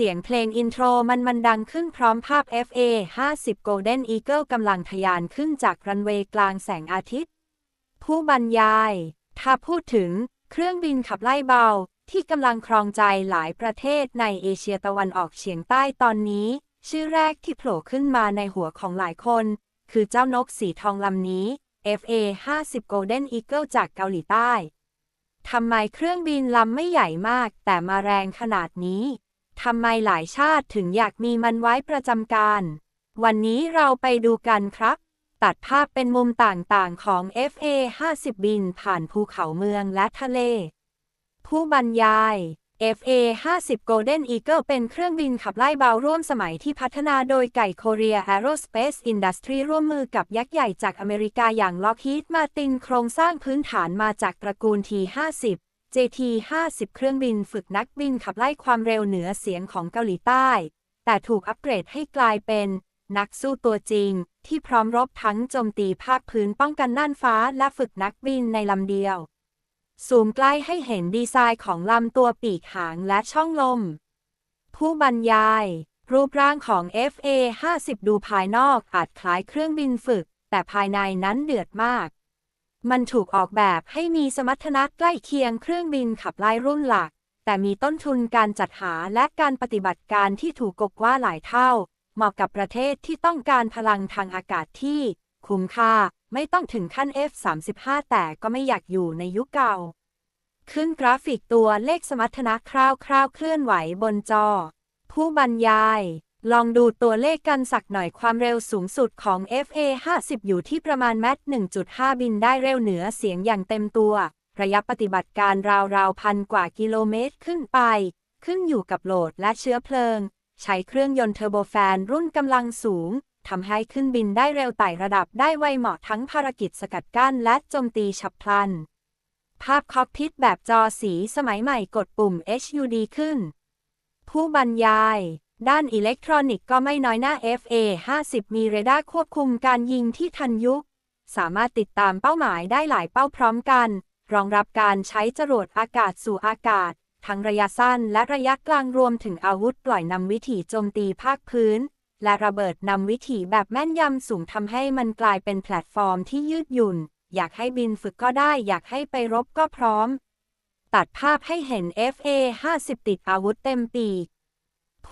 เสียงเพลงอินโทรมันมันดังขึ้นพร้อมภาพ FA 50 Golden Eagle กำลังทะยานขึ้นจากรันเวย์กลางแสงอาทิตย์ ผู้บรรยาย ถ้าพูดถึงเครื่องบินขับไล่เบา ที่กำลังครองใจหลายประเทศในเอเชียตะวันออกเฉียงใต้ตอนนี้ ชื่อแรกที่โผล่ขึ้นมาในหัวของหลายคน คือเจ้านกสีทองลำนี้ FA 50 Golden Eagle จากเกาหลีใต้ทำไมเครื่องบินลำไม่ใหญ่มาก แต่มาแรงขนาดนี้ ทำไมหลายชาติถึงอยากมีมันไว้ประจำการ วันนี้เราไปดูกันครับ ตัดภาพเป็นมุมต่างๆของ FA 50 บินผ่านภูเขาเมืองและทะเล ผู้บรรยาย FA 50 Golden Eagle เป็นเครื่องบินขับไล่เบาร่วมสมัยที่พัฒนาโดยไก่ Korea Aerospace Industry ร่วมมือกับยักษ์ใหญ่จากอเมริกาอย่าง Lockheed Martin โครงสร้างพื้นฐานมาจากตระกูล T50 JT 50เครื่องบินฝึกนักบินขับไล่ความเร็วเหนือเสียงของเกาหลีใต้ แต่ถูกอัปเกรดให้กลายเป็นนักสู้ตัวจริง ที่พร้อมรบทั้งโจมตีภาคพื้นป้องกันน่านฟ้าและฝึกนักบินในลำเดียวซูมใกล้ให้เห็นดีไซน์ของลำตัวปีกหางและช่องลม ผู้บรรยาย รูปร่างของ FA 50ดูภายนอกอาจคล้ายเครื่องบินฝึก แต่ภายในนั้นเดือดมาก มันถูกออกแบบให้มีสมรรถนะใกล้เคียงเครื่องบินขับไล่รุ่นหลัก แต่มีต้นทุนการจัดหาและการปฏิบัติการที่ถูกกบว่าหลายเท่า เหมาะกับประเทศที่ต้องการพลังทางอากาศที่ คุ้มค่าไม่ต้องถึงขั้น F35 แต่ก็ไม่อยากอยู่ในยุคเก่า ขึ้นกราฟิกตัวเลขสมรรถนะคร่าวๆเคลื่อนไหวบนจอ ผู้บรรยาย ลองดูตัวเลขกันสักหน่อยความเร็วสูงสุดของ FA 50 อยู่ที่ประมาณแมต1.5 บินได้เร็วเหนือเสียงอย่างเต็มตัว ระยะปฏิบัติการราวๆพันกว่ากิโลเมตรขึ้นไป ขึ้นอยู่กับโหลดและเชื้อเพลิง ใช้เครื่องยนต์เทอร์โบแฟนรุ่นกำลังสูงทำให้ขึ้นบินได้เร็วไต่ระดับได้ไวเหมาะทั้งภารกิจสกัดกั้นและโจมตีฉับพลัน ภาพคอกพิทแบบจอสีสมัยใหม่กดปุ่ม HUD ขึ้น ผู้บรรยาย ด้านอิเล็กทรอนิกส์ก็ไม่น้อยหน้า FA 50 มีเรดาร์ควบคุมการยิงที่ทันยุค สามารถติดตามเป้าหมายได้หลายเป้าพร้อมกัน รองรับการใช้จรวดอากาศสู่อากาศ ทั้งระยะสั้นและระยะกลางรวมถึงอาวุธปล่อยนำวิถีโจมตีภาคพื้น และระเบิดนำวิถีแบบแม่นยำสูงทำให้มันกลายเป็นแพลตฟอร์มที่ยืดหยุ่น อยากให้บินฝึกก็ได้ อยากให้ไปรบก็พร้อม ตัดภาพให้เห็น FA 50 ติดอาวุธเต็มปีก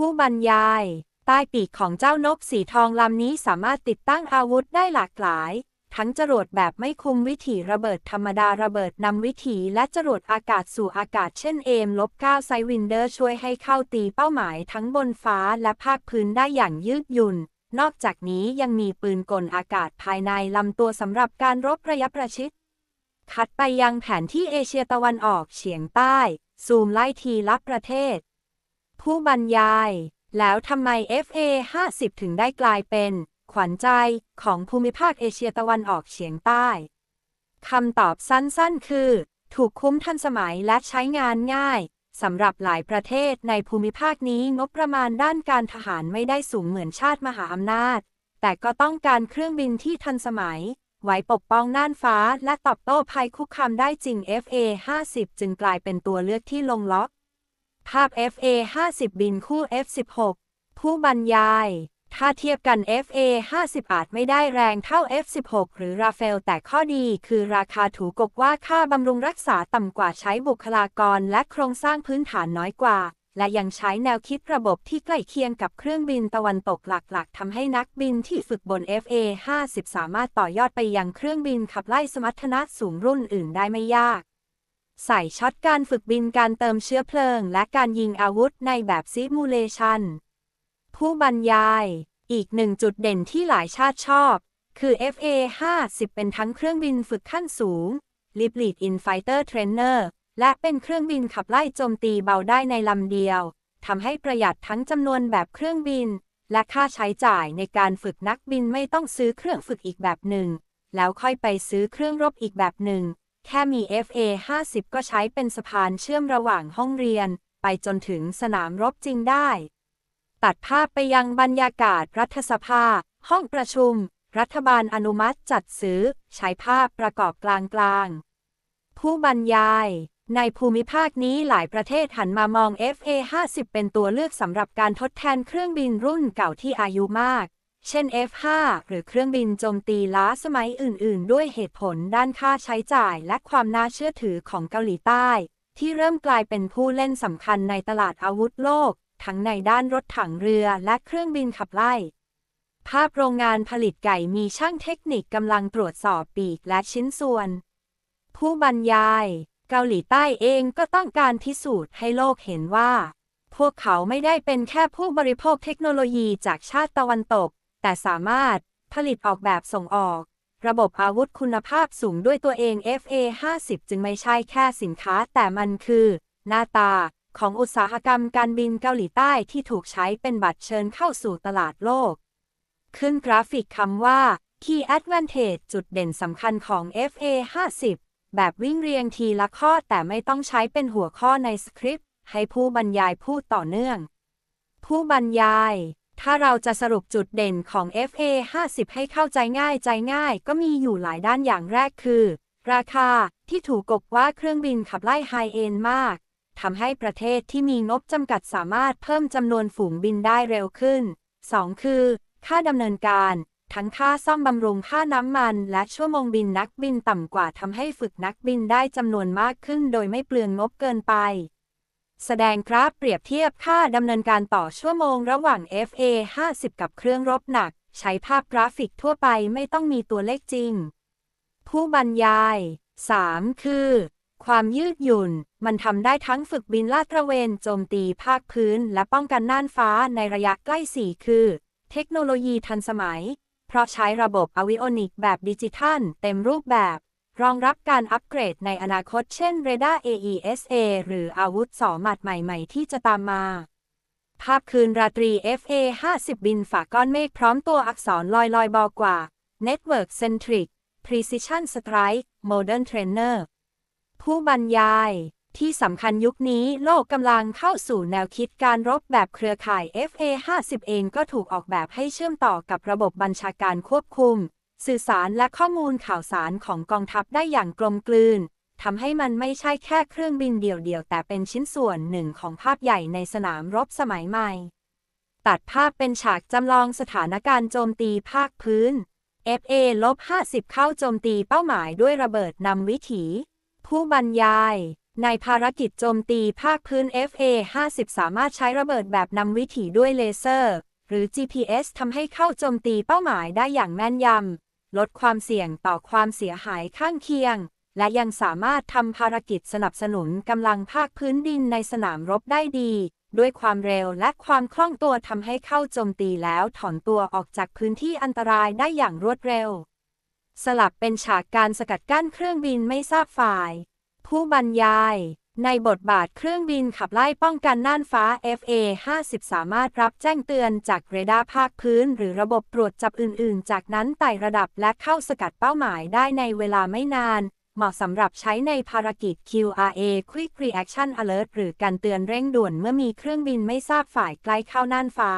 ผู้บรรยาย ใต้ปีกของเจ้านกสีทองลำนี้สามารถติดตั้งอาวุธได้หลากหลาย ทั้งจรวดแบบไม่คุมวิถีระเบิดธรรมดาระเบิดนำวิถีและจรวดอากาศสู่อากาศเช่นเอมลบ9ไซวินเดอร์ช่วยให้เข้าตีเป้าหมายทั้งบนฟ้าและภาคพื้นได้อย่างยืดหยุ่นนอกจากนี้ยังมีปืนกลอากาศภายในลำตัวสำหรับการรบระยะประชิด คัดไปยังแผนที่เอเชียตะวันออกเฉียงใต้ ซูมไล่ทีลับประเทศ ผู้บรรยาย แล้วทำไม FA 50 ถึงได้กลายเป็น ขวัญใจของภูมิภาคเอเชียตะวันออกเฉียงใต้คำตอบสั้นๆ คือ ถูกคุ้มทันสมัยและใช้งานง่ายสำหรับหลายประเทศในภูมิภาคนี้งบประมาณด้านการทหารไม่ได้สูงเหมือนชาติมหาอำนาจ แต่ก็ต้องการเครื่องบินที่ทันสมัย ไว้ปกป้องน่านฟ้าและตอบโต้ภัยคุกคามได้จริง FA 50 จึงกลายเป็นตัวเลือกที่ลงล็อก ภาพ FA 50 บินคู่ F16 ผู้บรรยาย ถ้าเทียบกัน FA 50 อาจไม่ได้แรงเท่า F16 หรือราเฟลแต่ข้อดีคือราคาถูกกบว่าค่าบำรุงรักษาต่ำกว่าใช้บุคลากรและโครงสร้างพื้นฐานน้อยกว่า และยังใช้แนวคิดระบบที่ใกล้เคียงกับเครื่องบินตะวันตกหลักๆทำให้นักบินที่ฝึกบน FA 50 สามารถต่อยอดไปยังเครื่องบินขับไล่สมรรถนะสูงรุ่นอื่นได้ไม่ยาก ใส่ช็อตการฝึกบินการเติมเชื้อเพลิง และการยิงอาวุธในแบบซิมูเลชันผู้บรรยาย อีกหนึ่งจุดเด่นที่หลายชาติชอบ คือ FA 50เป็นทั้งเครื่องบินฝึกขั้นสูง l i b l e a d in Fighter Trainer และเป็นเครื่องบินขับไล่โจมตีเบาได้ในลำเดียวทำให้ประหยัดทั้งจำนวนแบบเครื่องบิน และค่าใช้จ่ายในการฝึกนักบินไม่ต้องซื้อเครื่องฝึกอีกแบบหนึ่ง แล้วค่อยไปซื้อเครื่องรบอีกแบบหนึ่ง แค่มี FA 50 ก็ใช้เป็นสะพานเชื่อมระหว่างห้องเรียน ไปจนถึงสนามรบจริงได้ ตัดภาพไปยังบรรยากาศรัฐสภา ห้องประชุม รัฐบาลอนุมัติจัดซื้อ ใช้ภาพประกอบกลางๆผู้บรรยาย ในภูมิภาคนี้หลายประเทศหันมามอง FA-50 เป็นตัวเลือกสำหรับการทดแทนเครื่องบินรุ่นเก่าที่อายุมาก เช่น F5 หรือเครื่องบินโจมตีล้าสมัยอื่น ๆ ด้วยเหตุผลด้านค่าใช้จ่ายและความน่าเชื่อถือของเกาหลีใต้ ที่เริ่มกลายเป็นผู้เล่นสำคัญในตลาดอาวุธโลก ทั้งในด้านรถถังเรือและเครื่องบินขับไล่ ภาพโรงงานผลิตไก่มีช่างเทคนิคกำลังตรวจสอบปีกและชิ้นส่วน ผู้บรรยายเกาหลีใต้เองก็ต้องการพิสูจน์ให้โลกเห็นว่า พวกเขาไม่ได้เป็นแค่ผู้บริโภคเทคโนโลยีจากชาติตะวันตก แต่สามารถผลิตออกแบบส่งออก ระบบอาวุธคุณภาพสูงด้วยตัวเอง FA-50 จึงไม่ใช่แค่สินค้าแต่มันคือ หน้าตาของอุตสาหกรรมการบินเกาหลีใต้ที่ถูกใช้เป็นบัตรเชิญเข้าสู่ตลาดโลก ขึ้นกราฟิกคำว่า Key Advantage จุดเด่นสำคัญของ FA-50 แบบวิ่งเรียงทีละข้อแต่ไม่ต้องใช้เป็นหัวข้อในสคริปต์ ให้ผู้บรรยายพูดต่อเนื่อง ผู้บรรยาย ถ้าเราจะสรุปจุดเด่นของ FA-50 ให้เข้าใจง่ายใจง่าย ก็มีอยู่หลายด้านอย่างแรกคือ ราคาที่ถูกกบว่าเครื่องบินขับไล่ไฮเอนมากทำให้ประเทศที่มีงบจำกัดสามารถเพิ่มจำนวนฝูงบินได้เร็วขึ้น 2. คือ ค่าดำเนินการ ทั้งค่าซ่อมบำรุงค่าน้ำมัน และชั่วโมงบินนักบินต่ำกว่าทำให้ฝึกนักบินได้จำนวนมากขึ้น โดยไม่เปลืองงบเกินไป แสดงกราฟเปรียบเทียบค่าดำเนินการต่อชั่วโมงระหว่าง FA 50 กับเครื่องรบหนัก ใช้ภาพกราฟิกทั่วไปไม่ต้องมีตัวเลขจริง ผู้บรรยาย 3. คือ ความยืดหยุ่น มันทำได้ทั้งฝึกบินลาดตระเวนโจมตีภาคพื้น และป้องกันน่านฟ้าในระยะใกล้ 4 คือ เทคโนโลยีทันสมัย เพราะใช้ระบบอวิโอนิกแบบดิจิทัล เต็มรูปแบบ รองรับการอัปเกรดในอนาคตเช่นเรดาร์ AESA หรืออาวุธสอหมัดใหม่ๆ ที่จะตามมา ภาพคืนราตรี FA 50 บินฝ่าก้อนเมฆพร้อมตัวอักษรลอยลอยบอกว่า Network Centric Precision Strike Modern Trainer ผู้บรรยายที่สำคัญยุคนี้โลกกำลังเข้าสู่แนวคิดการรบแบบเครือข่าย FA50 เองก็ถูกออกแบบให้เชื่อมต่อกับระบบบัญชาการควบคุม สื่อสารและข้อมูลข่าวสารของกองทัพได้อย่างกลมกลืนทำให้มันไม่ใช่แค่เครื่องบินเดี่ยวๆ แต่เป็นชิ้นส่วนหนึ่งของภาพใหญ่ในสนามรบสมัยใหม่ ตัดภาพเป็นฉากจำลองสถานการณ์โจมตีภาคพื้น FA-50 เข้าโจมตีเป้าหมายด้วยระเบิดนำวิถี ผู้บรรยายในภารกิจโจมตีภาคพื้น FA-50 สามารถใช้ระเบิดแบบนำวิถีด้วยเลเซอร์ หรือ GPS ทำให้เข้าโจมตีเป้าหมายได้อย่างแม่นยำ ลดความเสี่ยงต่อความเสียหายข้างเคียง และยังสามารถทำภารกิจสนับสนุนกำลังภาคพื้นดินในสนามรบได้ดี ด้วยความเร็วและความคล่องตัวทำให้เข้าโจมตีแล้วถอนตัวออกจากพื้นที่อันตรายได้อย่างรวดเร็ว สลับเป็นฉากการสกัดกั้นเครื่องบินไม่ทราบฝ่าย ผู้บรรยาย ในบทบาทเครื่องบินขับไล่ป้องกันน่านฟ้า FA-50 สามารถรับแจ้งเตือนจากเรดาร์ภาคพื้น หรือระบบตรวจจับอื่น ๆ จากนั้นไต่ระดับและเข้าสกัดเป้าหมายได้ในเวลาไม่นาน เหมาะสำหรับใช้ในภารกิจ QRA Quick Reaction Alert หรือการเตือนเร่งด่วนเมื่อมีเครื่องบินไม่ทราบฝ่ายใกล้เข้าน่านฟ้า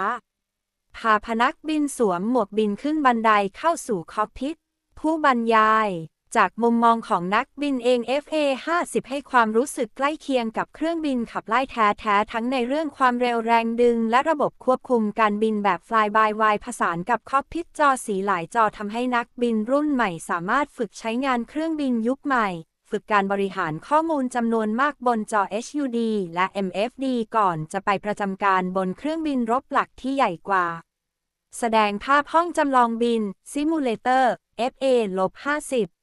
พาพนักบินสวมหมวกบินขึ้นบันไดเข้าสู่คอกพิทผู้บรรยาย จากมุมมองของนักบินเอง FA-50 ให้ความรู้สึกใกล้เคียงกับเครื่องบินขับไล่แท้ๆ ทั้งในเรื่องความเร็วแรงดึง และระบบควบคุมการบินแบบ Fly by Wire ผสานกับคอกพิทจอสีหลายจอทำให้นักบินรุ่นใหม่สามารถฝึกใช้งานเครื่องบินยุคใหม่ ฝึกการบริหารข้อมูลจำนวนมากบนจอ HUD และ MFD ก่อนจะไปประจำการบนเครื่องบินรบหลักที่ใหญ่กว่า แสดงภาพห้องจำลองบิน Simulator FA-50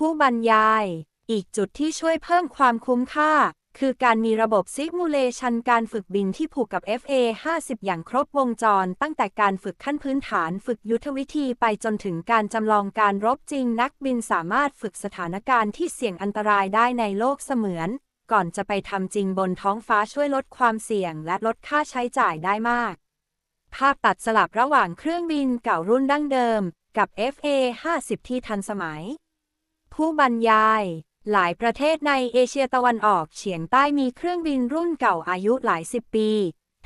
ผู้บรรยาย อีกจุดที่ช่วยเพิ่มความคุ้มค่า คือการมีระบบซิมูเลชันการฝึกบินที่ผูกกับ FA-50 อย่างครบวงจร ตั้งแต่การฝึกขั้นพื้นฐานฝึกยุทธวิธีไปจนถึงการจำลองการรบจริงนักบินสามารถฝึกสถานการณ์ที่เสี่ยงอันตรายได้ในโลกเสมือน ก่อนจะไปทำจริงบนท้องฟ้าช่วยลดความเสี่ยง และลดค่าใช้จ่ายได้มาก ภาพตัดสลับระหว่างเครื่องบินเก่ารุ่นดั้งเดิม กับ FA-50 ที่ทันสมัย ผู้บรรยาย หลายประเทศในเอเชียตะวันออกเฉียงใต้มีเครื่องบินรุ่นเก่าอายุหลายสิบปี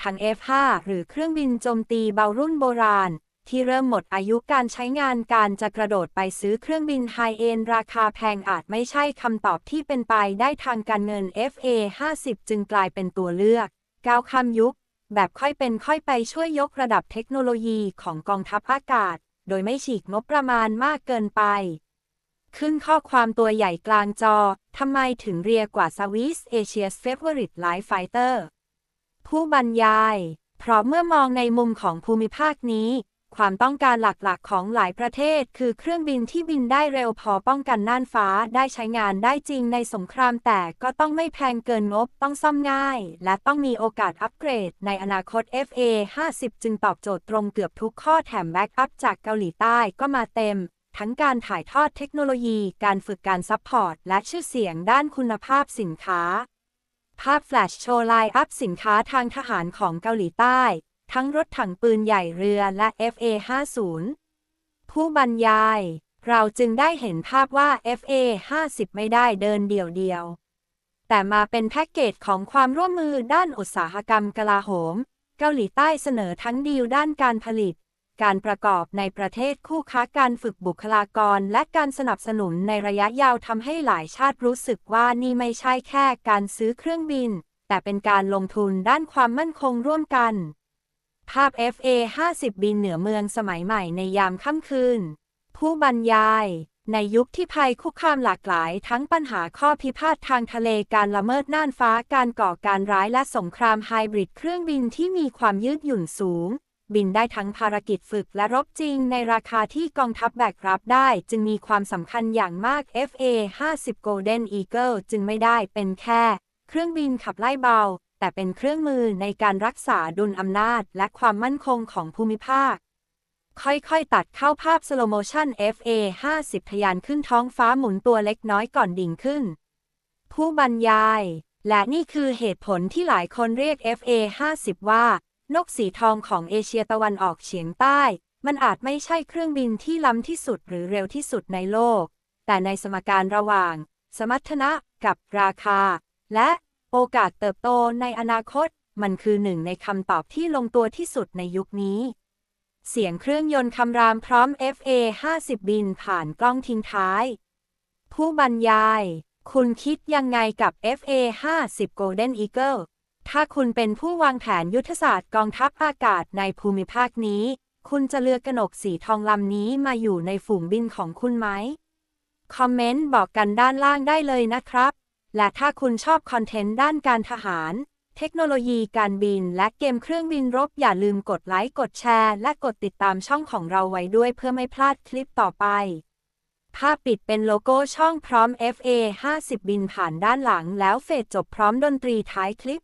ทั้ง F5 หรือเครื่องบินโจมตีเบารุ่นโบราณ ที่เริ่มหมดอายุการใช้งานการจะกระโดดไปซื้อเครื่องบินไฮเอ็นราคาแพงอาจไม่ใช่คำตอบที่เป็นไปได้ทางการเงิน FA 50จึงกลายเป็นตัวเลือกก้าวข้ามยุค แบบค่อยเป็นค่อยไปช่วยยกระดับเทคโนโลยีของกองทัพอากาศ โดยไม่ฉีกงบประมาณมากเกินไป ขึ้นข้อความตัวใหญ่กลางจอ ทำไมถึงเรียกว่า Southeast Asia's Favorite Light Fighter ผู้บรรยาย เพราะเมื่อมองในมุมของภูมิภาคนี้ ความต้องการหลักๆ ของหลายประเทศ คือเครื่องบินที่บินได้เร็วพอป้องกันน่านฟ้าได้ใช้งานได้จริงในสงครามแต่ก็ต้องไม่แพงเกินงบต้องซ่อมง่าย และต้องมีโอกาสอัปเกรด ในอนาคต FA 50 จึงตอบโจทย์ตรงเกือบทุกข้อแถมแบ็กอัพจากเกาหลีใต้ก็มาเต็ม ทั้งการถ่ายทอดเทคโนโลยี การฝึกการซัพพอร์ต และชื่อเสียงด้านคุณภาพสินค้า ภาพแฟลชโชว์ไลน์อัพสินค้าทางทหารของเกาหลีใต้ ทั้งรถถังปืนใหญ่เรือและ FA-50 ผู้บรรยาย เราจึงได้เห็นภาพว่า FA-50 ไม่ได้เดินเดี่ยวๆ แต่มาเป็นแพ็กเกจของความร่วมมือด้านอุตสาหกรรมกลาโหม เกาหลีใต้เสนอทั้งดีลด้านการผลิต การประกอบในประเทศคู่ค้าการฝึกบุคลากร และการสนับสนุนในระยะยาวทำให้หลายชาติรู้สึกว่านี่ไม่ใช่แค่การซื้อเครื่องบิน แต่เป็นการลงทุนด้านความมั่นคงร่วมกัน ภาพ FA 50 บินเหนือเมืองสมัยใหม่ในยามค่ำคืน ผู้บรรยายในยุคที่ภัยคุกคามหลากหลายทั้งปัญหาข้อพิพาททางทะเลการละเมิดน่านฟ้าการก่อการร้ายและสงครามไฮบริดเครื่องบินที่มีความยืดหยุ่นสูง บินได้ทั้งภารกิจฝึกและรบจริงในราคาที่กองทัพแบกรับได้ จึงมีความสำคัญอย่างมาก FA 50 Golden Eagle จึงไม่ได้เป็นแค่ เครื่องบินขับไล่เบา แต่เป็นเครื่องมือในการรักษาดุลอำนาจ และความมั่นคงของภูมิภาค ค่อยๆ ตัดเข้าภาพสโลโมชัน FA 50 ทยานขึ้นท้องฟ้าหมุนตัวเล็กน้อยก่อนดิ่งขึ้น ผู้บรรยายและนี่คือเหตุผลที่หลายคนเรียก FA 50 ว่า นกสีทองของเอเชียตะวันออกเฉียงใต้ มันอาจไม่ใช่เครื่องบินที่ล้ำที่สุดหรือเร็วที่สุดในโลก แต่ในสมการระหว่าง สมรรถนะกับราคา และโอกาสเติบโตในอนาคต มันคือหนึ่งในคำตอบที่ลงตัวที่สุดในยุคนี้ เสียงเครื่องยนต์คำรามพร้อม FA 50 บินผ่านกล้องทิ้งท้าย ผู้บรรยาย คุณคิดยังไงกับ FA 50 Golden Eagle ถ้าคุณเป็นผู้วางแผนยุทธศาสตร์กองทัพอากาศในภูมิภาคนี้ คุณจะเลือกกระหนกสีทองลำนี้มาอยู่ในฝูงบินของคุณไหม คอมเมนต์บอกกันด้านล่างได้เลยนะครับ และถ้าคุณชอบคอนเทนต์ด้านการทหาร เทคโนโลยีการบินและเกมเครื่องบินรบอย่าลืมกดไลค์ กดแชร์ และกดติดตามช่องของเราไว้ด้วยเพื่อไม่พลาดคลิปต่อไปภาพปิดเป็นโลโก้ช่องพร้อม FA 50 บินผ่านด้านหลังแล้วเฟดจบพร้อมดนตรีท้ายคลิป